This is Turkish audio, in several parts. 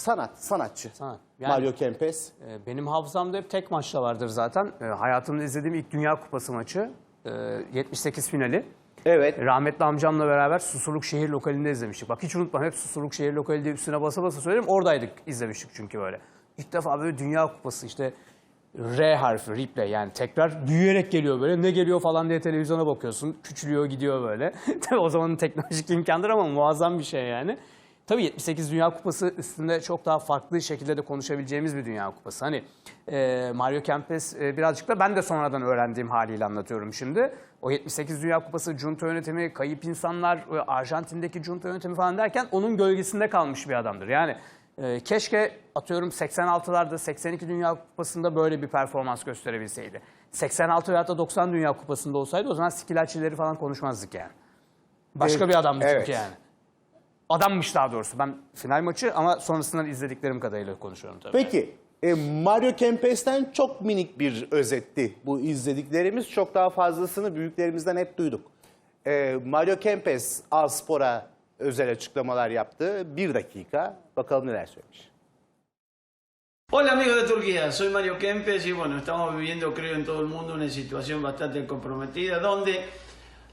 sanat, sanatçı. Sanat. Yani- Mario Kempes. Ee, Benim hafızamda hep tek maçta vardır zaten. Ee, Hayatımda izlediğim ilk Dünya Kupası maçı. e, 78 finali. Evet. Rahmetli amcamla beraber Susurluk Şehir Lokali'nde izlemiştik. Bak hiç unutmam hep Susurluk Şehir Lokali diye üstüne basa basa söylerim. Oradaydık izlemiştik çünkü böyle. İlk defa böyle Dünya Kupası işte R harfi, replay yani tekrar büyüyerek geliyor böyle. Ne geliyor falan diye televizyona bakıyorsun. Küçülüyor gidiyor böyle. Tabii o zamanın teknolojik imkanları ama muazzam bir şey yani. Tabii 78 Dünya Kupası üstünde çok daha farklı şekilde de konuşabileceğimiz bir Dünya Kupası. Hani e, Mario Kempes e, birazcık da ben de sonradan öğrendiğim haliyle anlatıyorum şimdi. O 78 Dünya Kupası junta yönetimi, kayıp insanlar, e, Arjantin'deki junta yönetimi falan derken onun gölgesinde kalmış bir adamdır. Yani e, keşke atıyorum 86'larda 82 Dünya Kupası'nda böyle bir performans gösterebilseydi. 86 veya da 90 Dünya Kupası'nda olsaydı o zaman Skillaci'leri falan konuşmazdık yani. Başka Evet, bir adamdı evet. çünkü yani. Adammış daha doğrusu. Ben final maçı ama sonrasından izlediklerim kadarıyla konuşuyorum tabii. Peki e, Mario Kempes'ten çok minik bir özetti bu izlediklerimiz. Çok daha fazlasını büyüklerimizden hep duyduk. E, Mario Kempes Alspor'a özel açıklamalar yaptı. Bir dakika. Bakalım neler söylemiş. Hola amigos de Turquía, soy Mario Kempes y bueno, estamos viviendo creo en todo el mundo una situación bastante comprometida donde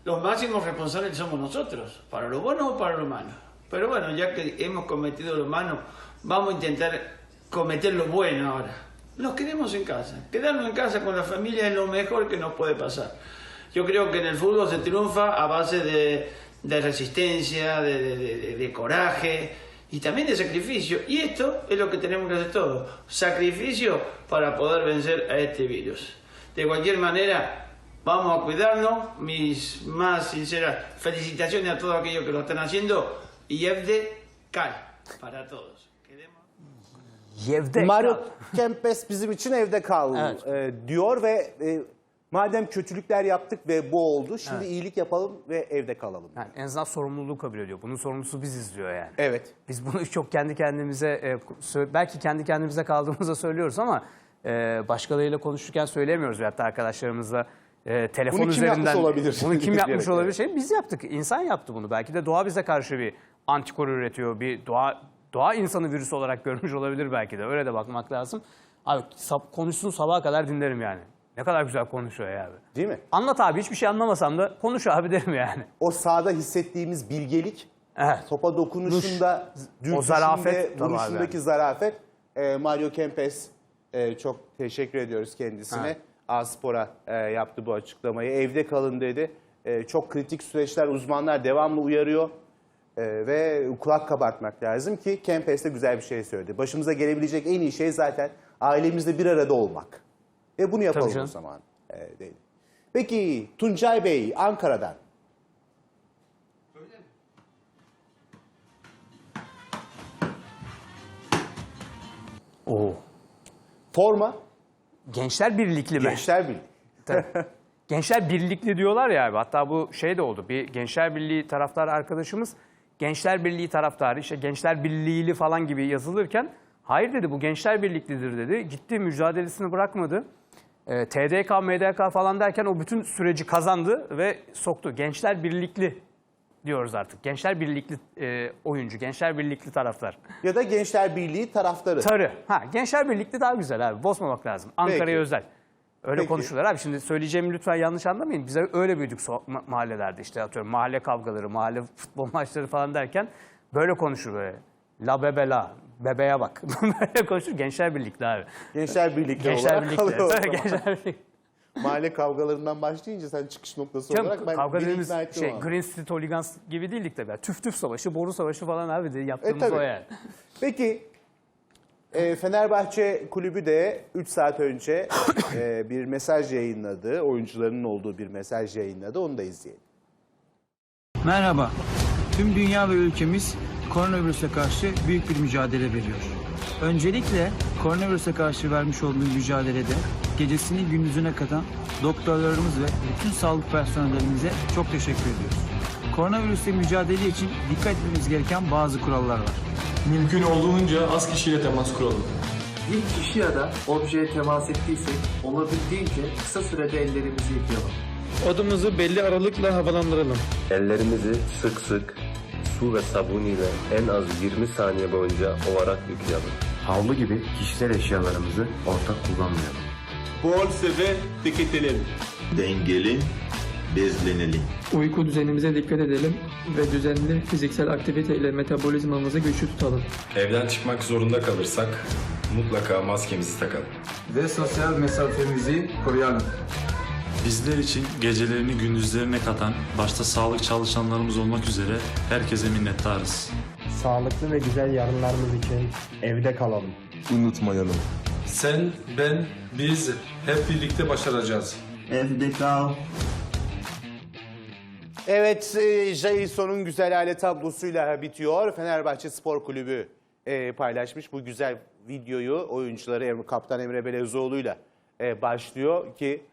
los máximos responsables somos nosotros, para lo bueno o para lo malo. Pero bueno, ya que hemos cometido lo malo, vamos a intentar cometer lo bueno ahora. Nos quedemos en casa, quedarnos en casa con la familia es lo mejor que nos puede pasar. Yo creo que en el fútbol se triunfa a base de, de resistencia, de, de- de- coraje y también de sacrificio. Y esto es lo que tenemos que hacer todos. Sacrificio para poder vencer a este virus. De cualquier manera, vamos a cuidarnos. Mis más sinceras felicitaciones a todos aquellos que lo están haciendo. Y Efde Cal para todos. Yevde Mario Kempes bizim için evde kal Evet. e, diyor ve e, madem kötülükler yaptık ve bu oldu şimdi iyilik yapalım ve evde kalalım. yani en azından sorumluluğu kabul ediyor. Bunun sorumlusu biziz diyor yani. Evet. Biz bunu çok kendi kendimize, e, sö- belki kendi kendimize kaldığımızda söylüyoruz ama e, başkalarıyla konuşurken söyleyemiyoruz. Da arkadaşlarımızla e, telefon Bunu kim üzerinden. yapmış olabilir? Bunu kim yapmış Diyerek, olabilir? evet. Şey, biz yaptık. İnsan yaptı bunu. Belki de doğa bize karşı bir antikor üretiyor. Bir doğa doğa insanı virüs olarak görmüş olabilir belki de. Öyle de bakmak lazım. Abi sab- konuşsun sabaha kadar dinlerim yani. Ne kadar güzel konuşuyor ya abi. Değil mi? Anlat abi hiçbir şey anlamasam da konuş abi derim yani. O sahada hissettiğimiz bilgelik, Evet. topa dokunuşunda, dürtüşünde, zarafet, tabii vuruşundaki abi. zarafet. e, Mario Kempes e, çok teşekkür ediyoruz kendisine. A-Spor'a e, yaptı bu açıklamayı. Evde kalın dedi. E, çok kritik süreçler uzmanlar devamlı uyarıyor. E, ve kulak kabartmak lazım ki Kempes de güzel bir şey söyledi. Başımıza gelebilecek en iyi şey zaten ailemizle bir arada olmak. Ve bunu yapalım o zaman. E. Peki Tuncay Bey Ankara'dan. Oo. Forma Gençler Birlikli mi? Gençler Birliği. Tabii. Gençler Birlikli diyorlar ya abi. Hatta bu şey de oldu. Bir Gençler Birliği taraftar arkadaşımız Gençler Birliği taraftarı işte Gençler Birliği'li falan gibi yazılırken hayır dedi bu Gençler Birliklidir dedi. Gitti mücadelesini bırakmadı. Ee, TDK, MDK falan derken o bütün süreci kazandı ve soktu. Gençler Birlikli diyoruz artık. Gençler Birlikli e, oyuncu, Gençler Birlikli taraftar. Ya da Gençler Birliği taraftarı. Tarı. Ha, Gençler Birlikli daha güzel abi. Bozmamak lazım. Ankara'ya özel. Öyle Peki. konuşurlar abi. Şimdi söyleyeceğimi lütfen yanlış anlamayın. Biz öyle büyüdük so- ma- mahallelerde işte atıyorum mahalle kavgaları, mahalle futbol maçları falan derken böyle konuşur böyle. La bebe la. Bebeğe bak. böyle konuşur. Gençler Birlikli abi. Gençler Birlikli Gençler olarak Birlikli. kalıyor o Tabii, zaman. Gençler Birlikli. Mahalle kavgalarından başlayınca sen çıkış noktası Canım, olarak ben kavga beni dediğimiz ikna ettim şey ama. Green Street Hooligans gibi değildik tabii. Tüf tüf savaşı, boru savaşı falan abi de yaptığımız E, tabii. o yani. Peki e, Fenerbahçe kulübü de 3 saat önce e, bir mesaj yayınladı. Oyuncularının olduğu bir mesaj yayınladı. Onu da izleyelim. Merhaba. Tüm dünya ve ülkemiz koronavirüse karşı büyük bir mücadele veriyor. Öncelikle koronavirüse karşı vermiş olduğu mücadelede gecesini gündüzüne katan doktorlarımız ve bütün sağlık personellerimize çok teşekkür ediyoruz. Koronavirüsle mücadele için dikkat etmemiz gereken bazı kurallar var. Mümkün olduğunca az kişiyle temas kuralım. Bir kişi ya da objeye temas ettiysek olabildiğince kısa sürede ellerimizi yıkayalım. Odamızı belli aralıkla havalandıralım. Ellerimizi sık sık su ve sabun ile en az 20 saniye boyunca ovarak yıkayalım. Havlu gibi kişisel eşyalarımızı ortak kullanmayalım. Bol ve tüketelim. Dengeli, bezlenelim. Uyku düzenimize dikkat edelim ve düzenli fiziksel aktivite ile metabolizmamızı güçlü tutalım. Evden çıkmak zorunda kalırsak mutlaka maskemizi takalım. Ve sosyal mesafemizi koruyalım. Bizler için gecelerini gündüzlerine katan, başta sağlık çalışanlarımız olmak üzere herkese minnettarız. Sağlıklı ve güzel yarınlarımız için evde kalalım. Unutmayalım. Sen, ben, biz hep birlikte başaracağız. Evde kal. Evet, e, Jason'un güzel aile tablosuyla bitiyor. Fenerbahçe Spor Kulübü e, paylaşmış bu güzel videoyu. Oyuncuları Emre, Kaptan Emre Belezoğlu'yla e, başlıyor ki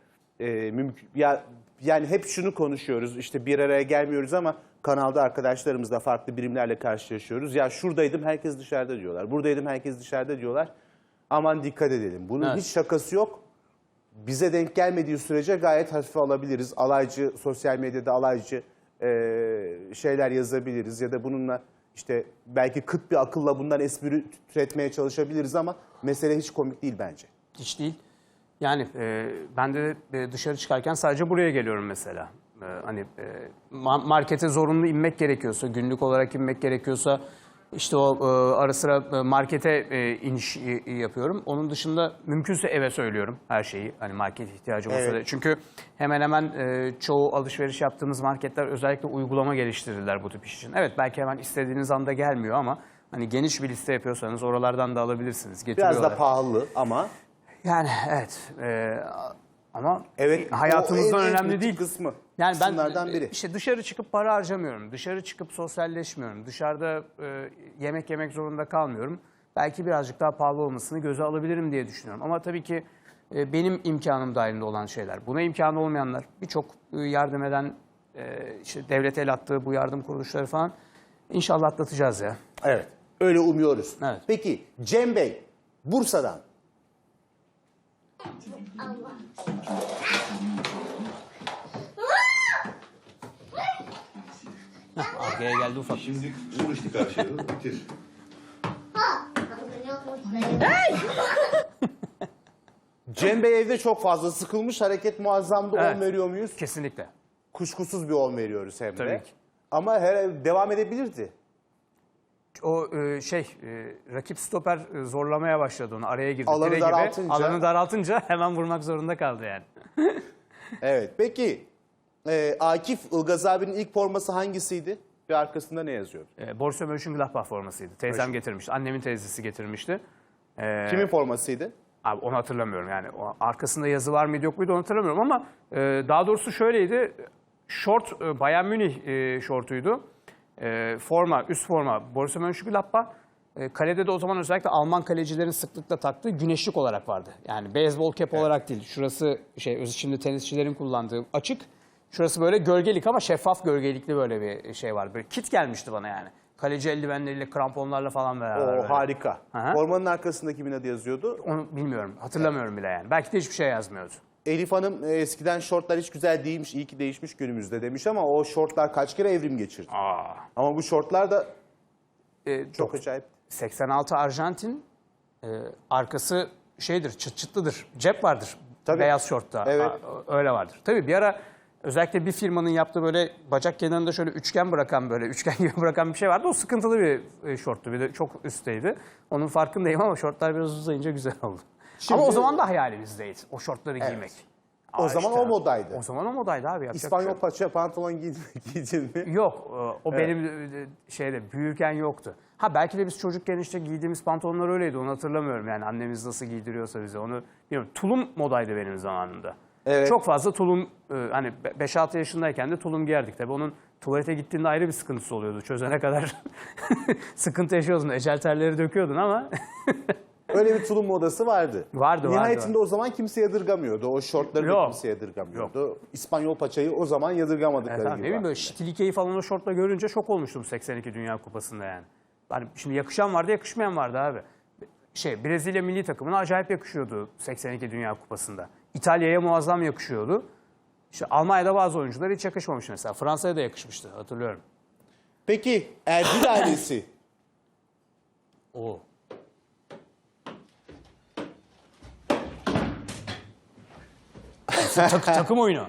e, mümkün ya yani hep şunu konuşuyoruz. İşte bir araya gelmiyoruz ama kanalda arkadaşlarımızla farklı birimlerle karşılaşıyoruz. Ya şuradaydım herkes dışarıda diyorlar. Buradaydım herkes dışarıda diyorlar. Aman dikkat edelim. Bunun Evet. hiç şakası yok bize denk gelmediği sürece gayet hafife alabiliriz. Alaycı, sosyal medyada alaycı e, şeyler yazabiliriz ya da bununla işte belki kıt bir akılla bundan espri türetmeye çalışabiliriz ama mesele hiç komik değil bence. Hiç değil. Yani e, ben de e, dışarı çıkarken sadece buraya geliyorum mesela. E, hani e, ma- markete zorunlu inmek gerekiyorsa, günlük olarak inmek gerekiyorsa işte o e, ara sıra e, markete e, iniş e, yapıyorum. Onun dışında mümkünse eve söylüyorum her şeyi. Hani market ihtiyacım olsa Evet. da. Çünkü hemen hemen e, çoğu alışveriş yaptığımız marketler özellikle uygulama geliştirdiler bu tip iş için. Evet belki hemen istediğiniz anda gelmiyor ama hani geniş bir liste yapıyorsanız oralardan da alabilirsiniz. Biraz da pahalı ama Yani evet e, ama evet hayatımızdan önemli değil. kısmı. Yani ben Kısımlardan biri. işte dışarı çıkıp para harcamıyorum. Dışarı çıkıp sosyalleşmiyorum. Dışarıda e, yemek yemek zorunda kalmıyorum. Belki birazcık daha pahalı olmasını göze alabilirim diye düşünüyorum. Ama tabii ki e, benim imkanım dahilinde olan şeyler. Buna imkanı olmayanlar birçok e, yardım eden e, işte devlet el attığı bu yardım kuruluşları falan inşallah atlatacağız ya. Evet. Öyle umuyoruz. Evet. Peki Cem Bey Bursa'dan Arkaya geldi ufak. Şimdi vur işte karşıya, bitir. Cem Bey evde çok fazla sıkılmış hareket muazzamdı Evet. 10 veriyor muyuz? Kesinlikle. Kuşkusuz bir 10 veriyoruz hem de. Tabii ki. Ama her devam edebilirdi. O e, şey e, rakip stoper e, zorlamaya başladı onu araya girdi. Alanı Pire gibi. daraltınca- Alanı daraltınca hemen vurmak zorunda kaldı yani. Evet. Peki e, Akif Ilgaz abinin ilk forması hangisiydi? Ve arkasında ne yazıyordu? E, Borussia Mönchengladbach formasıydı. Teyzem getirmişti. Annemin teyzesi getirmişti. E, Kimin formasıydı? Abi onu hatırlamıyorum yani. O arkasında yazı var mıydı yok muydu onu hatırlamıyorum ama e, daha doğrusu şöyleydi. Short e, Bayern Münih e, şortuydu. E, forma, üst forma Borussia Mönchengladbach. E, kalede de o zaman özellikle Alman kalecilerin sıklıkla taktığı güneşlik olarak vardı. Yani beyzbol cap olarak değil. Şurası şey şimdi tenisçilerin kullandığı açık. Şurası böyle gölgelik ama şeffaf gölgelikli böyle bir şey var. Böyle kit gelmişti bana yani. Kaleci eldivenleriyle, kramponlarla falan beraber. O harika. Aha. Formanın arkasında kimin adı yazıyordu? Onu bilmiyorum. Hatırlamıyorum bile yani. Belki de hiçbir şey yazmıyordu. Elif Hanım e, eskiden şortlar hiç güzel değilmiş, iyi ki değişmiş günümüzde demiş ama o şortlar kaç kere evrim geçirdi. Aa. Ama bu şortlar da E, çok acayip. 86 Arjantin e, arkası şeydir, çıt çıtlıdır. Cep vardır. Tabii. Beyaz şortta. Evet. Aa, öyle vardır. Tabii bir ara özellikle bir firmanın yaptığı böyle bacak kenarında şöyle üçgen bırakan böyle üçgen gibi bırakan bir şey vardı. O sıkıntılı bir e, şorttu. Bir de çok üstteydi. Onun farkındayım ama şortlar biraz uzayınca güzel oldu. Şimdi- ama o zaman da hayalimizdeydi. O şortları giymek. O Aa, zaman işte. o modaydı. O zaman o modaydı abi. şey İspanyol yok. paça pantolon giydin, mi? Yok, e, o benim e, şeyde büyürken yoktu. Ha belki de biz çocukken işte giydiğimiz pantolonlar öyleydi onu hatırlamıyorum yani annemiz nasıl giydiriyorsa bize onu bilmiyorum. Tulum modaydı benim zamanımda. Evet. Çok fazla tulum e, hani 5-6 yaşındayken de tulum giyerdik tabii onun tuvalete gittiğinde ayrı bir sıkıntısı oluyordu çözene kadar sıkıntı yaşıyordun ecel terleri döküyordun ama Öyle bir tulum modası vardı. Vardı, Nihayetinde vardı. o zaman kimse yadırgamıyordu. O şortları da Yok. kimse yadırgamıyordu. İspanyol paçayı o zaman yadırgamadıkları Evet, abi, ne gibi. bileyim böyle şitilikeyi falan o şortla görünce şok olmuştum 82 Dünya Kupası'nda yani. Hani şimdi yakışan vardı yakışmayan vardı abi şey Brezilya milli takımına acayip yakışıyordu 82 Dünya Kupası'nda. İtalya'ya muazzam yakışıyordu. İşte Almanya'da bazı oyuncular hiç yakışmamış mesela. Fransa'ya da yakışmıştı hatırlıyorum. Peki Ergil ailesi? O. takım oyunu.